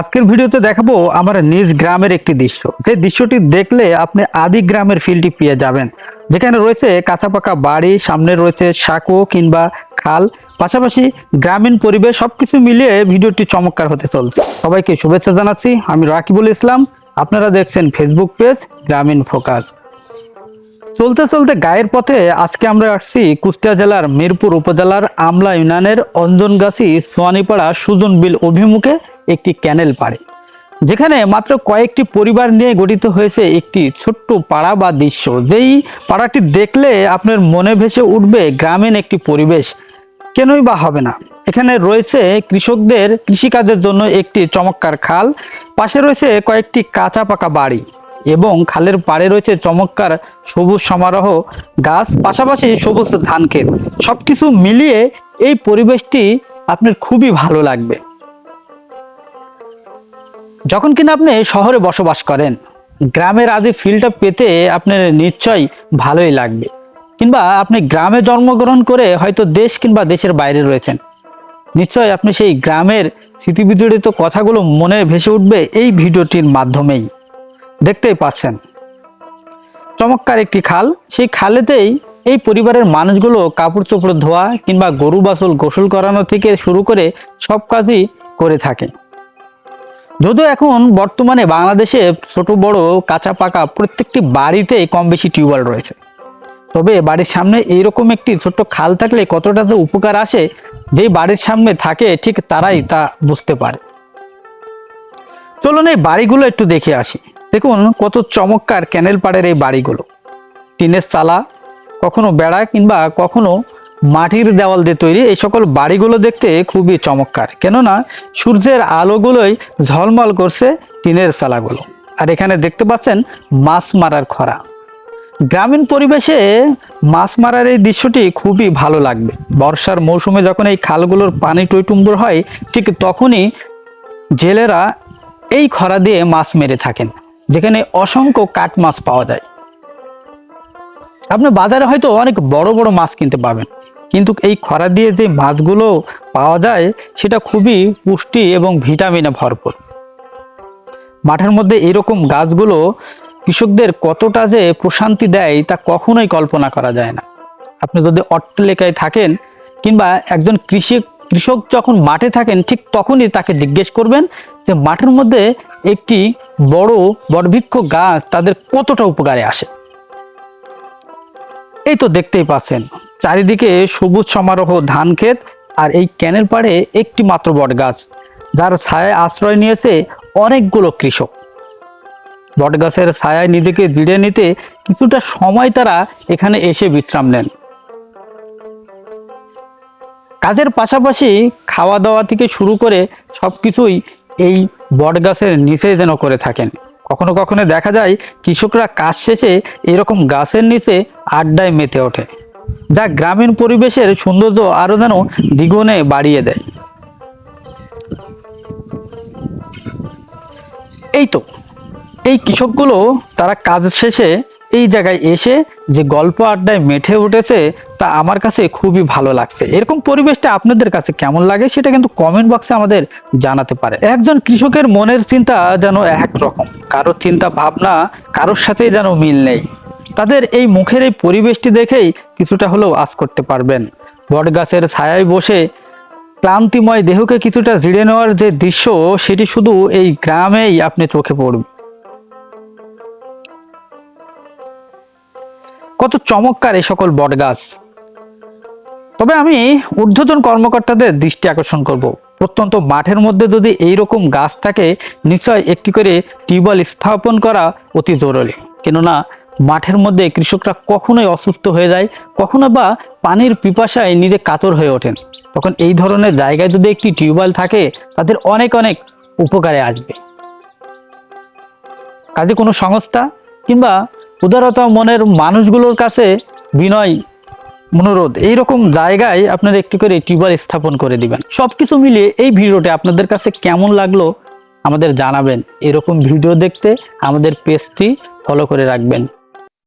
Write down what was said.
আজকের ভিডিওতে দেখাবো আমার নিজ গ্রামের একটি দৃশ্য। যে দৃশ্যটি দেখলে আপনি আদি গ্রামের ফিলটি পেয়ে যাবেন। যেখানে রয়েছে কাঁচা পাকা বাড়ি, সামনে রয়েছে সাঁকো কিংবা খাল। পাশাপাশি গ্রামীণ পরিবেশ সবকিছু মিলিয়ে ভিডিওটি চমৎকার হতে চলছে। সবাইকে শুভেচ্ছা জানাচ্ছি, আমি রাকিবুল ইসলাম। আপনারা দেখছেন ফেসবুক পেজ গ্রামীণ ফোকাস চলতে চলতে গায়ের পথে আজকে আমরা আসছি কুষ্টিয়া জেলার মিরপুর উপজেলার আমলা ইউনিয়নের অঞ্জনগাছি সোয়ানিপাড়া সুজন বিল অভিমুখে একটি ক্যানেল পাড়ে। যেখানে মাত্র কয়েকটি পরিবার নিয়ে গঠিত হয়েছে একটি ছোট্ট পাড়া বা দৃশ্য। যেই পাড়াটি দেখলে আপনার মনে ভেসে উঠবে গ্রামীণ একটি পরিবেশ। কেনই বা হবে না? এখানে রয়েছে কৃষকদের কৃষিকাজের জন্য একটি চমৎকার খাল। পাশে রয়েছে কয়েকটি কাঁচা পাকা বাড়ি। এবং খালের পাড়ে রয়েছে চমৎকার সবুজ সমারোহ, গাছ, পাশাপাশি সবুজ ধান ক্ষেত। সবকিছু মিলিয়ে এই পরিবেশটি আপনার খুবই ভালো লাগবে। যখন কিনা আপনি শহরে বসবাস করেন, গ্রামের আদি ফিলটা পেতে আপনার নিশ্চয়ই ভালোই লাগবে। কিংবা আপনি গ্রামে জন্মগ্রহণ করে হয়তো দেশ কিংবা দেশের বাইরে রয়েছেন। নিশ্চয় আপনি সেই গ্রামের স্মৃতিবিজড়িত কথাগুলো মনে ভেসে উঠবে এই ভিডিওটির মাধ্যমেই। দেখতেই পাচ্ছেন। চমৎকার একটি খাল। সেই খালেতেই এই পরিবারের মানুষগুলো কাপড় চোপড় ধোয়া কিংবা গরু বাছুর গোসল করানো থেকে শুরু করে সব কাজই করে থাকে। যদিও এখন বর্তমানে বাংলাদেশে ছোট, বড় কাঁচা পাকা প্রত্যেকটি বাড়িতেই কম বেশি টিউবওয়েল রয়েছে। তবে বাড়ির সামনে এইরকম একটি ছোট্ট খাল থাকলে কতটা যে উপকার আসে, যেই বাড়ির সামনে থাকে ঠিক তারাই তা বুঝতে পারে। চলুন এই বাড়িগুলো একটু দেখে আসি। দেখুন কত চমৎকার ক্যানেল পাড়ের এই বাড়িগুলো। টিনের চালা, কখনো বেড়া কিংবা কখনো মাটির দেওয়াল দিয়ে তৈরি এই সকল বাড়িগুলো দেখতে খুবই চমৎকার। কেননা সূর্যের আলোগুলোই ঝলমল করছে টিনের চালাগুলো। আর এখানে দেখতে পাচ্ছেন মাছ মারার খরা। গ্রামীণ পরিবেশে মাছ মারার এই দৃশ্যটি খুবই ভালো লাগবে। বর্ষার মৌসুমে যখন এই খালগুলোর পানি টইটুম্বুর হয়, ঠিক তখনই জেলেরা এই খরা দিয়ে মাছ মেরে থাকেন। যেখানে অসংখ্য কাঠ মাছ পাওয়া যায়। আপনি বাজারে হয়তো অনেক বড় বড় মাছ কিনতে পাবেন কিন্তু এই খরা দিয়ে যে মাছগুলো পাওয়া যায়, সেটা খুবই পুষ্টি এবং ভিটামিনে ভরপুর। মাঠের মধ্যে এরকম গাছগুলো কৃষকদের কতটা যে প্রশান্তি দেয়, তা কখনোই কল্পনা করা যায় না। আপনি যদি অট্টালিকায় থাকেন কিংবা একজন কৃষি, কৃষক যখন মাঠে থাকেন, ঠিক তখনই তাকে জিজ্ঞেস করবেন যে, মাঠের মধ্যে একটি বড় বটবৃক্ষ গাছ তাদের কতটা উপকারে আসে? এই তো দেখতেই পাচ্ছেন, চারিদিকে সবুজ সমারোহ ধান ক্ষেত আর এই ক্যানেল পাড়ে একটি মাত্র বট গাছ যার ছায়ায় আশ্রয় নিয়েছে অনেকগুলো কৃষক। বটগাছের ছায়ায় নিজেকে জিড়ে নিতে কিছুটা সময় তারা এখানে এসে বিশ্রাম নেন। কাজের পাশাপাশি খাওয়া দাওয়া থেকে শুরু করে সবকিছুই এই বটগাছের নিচে যেন করে থাকেন। কখনো কখনো দেখা যায় কৃষকরা কাজ শেষে এরকম গাছের নিচে আড্ডায় মেতে ওঠে, যা গ্রামীণ পরিবেশের সৌন্দর্য আরও যেন দ্বিগুণে বাড়িয়ে দেয়। এই তো, এই কৃষকগুলো তারা কাজ শেষে এই জায়গায় এসে যে গল্প আড্ডায় মেঠে উঠেছে, তা আমার কাছে খুবই ভালো লাগছে। এরকম পরিবেশটা আপনাদের কাছে কেমন লাগে সেটা কিন্তু কমেন্ট বক্সে আমাদের জানাতে পারে। একজন কৃষকের মনের চিন্তা যেন এক রকম, কারোর চিন্তা ভাবনা কারোর সাথেই যেন মিল নেই। তাদের এই মুখের এই পরিবেশটি দেখেই কিছুটা হলেও আজ করতে পারবেন। বট গাছের ছায়ায় বসে ক্লান্তিময় দেহকে কিছুটা জিড়ে নেওয়ার যে দৃশ্য, সেটি শুধু এই গ্রামেই আপনি চোখে পড়বে। কত চমৎকার এই সকল বটগাছ। তবে আমি ঊর্ধ্বতন কর্মকর্তাদের দৃষ্টি আকর্ষণ করব। প্রত্যন্ত মাঠের মধ্যে যদি এই রকম গাছ থাকে, নিশ্চয় একটি করে টিউবওয়েল স্থাপন করা অতি জরুরি। কেননা, মাঠের মধ্যে কৃষকরা কখনোই অসুস্থ হয়ে যায়, কখনো বা পানির পিপাসায় নিজে কাতর হয়ে ওঠেন। তখন এই ধরনের জায়গায় যদি একটি টিউবওয়েল থাকে, তাদের অনেক অনেক উপকারে আসবে। কাজে কোনো সংস্থা কিংবা উদারতা মনের মানুষগুলোর কাছে বিনয় অনুরোধ এইরকম জায়গায় আপনারা একটু করে টিউবার স্থাপন করে দিবেন। সবকিছু মিলিয়ে এই ভিডিওটি আপনাদের কাছে কেমন লাগল আমাদের জানাবেন। এরকম ভিডিও দেখতে আমাদের পেজটি ফলো করে রাখবেন।